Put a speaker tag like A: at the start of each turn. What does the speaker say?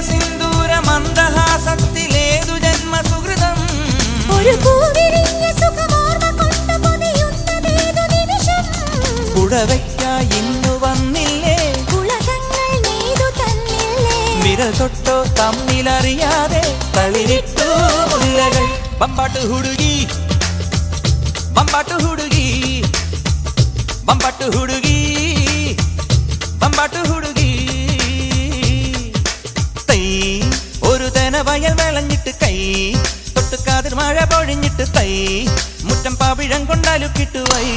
A: സിന്ദൂര മന്ദഹാസത്തിലേതു ജന്മ സുഹൃതം ഇന്നു വന്നില്ലേ? വിരൽ തമ്മിലറിയാതെ തളിരിട്ടു മുല്ലകൾ. പമ്പാട്ട് ಹುಡುಗಿ ಬಂಬಾಟು ಹುಡುಗಿ ಬಂಬಾಟು വയൽ വിളഞ്ഞിട്ട് കൈ. തൊട്ട് കാതിർ മഴ പൊഴിഞ്ഞിട്ട് തൈ. മുറ്റം പാവിഴം കൊണ്ടാലും കിട്ടുവൈ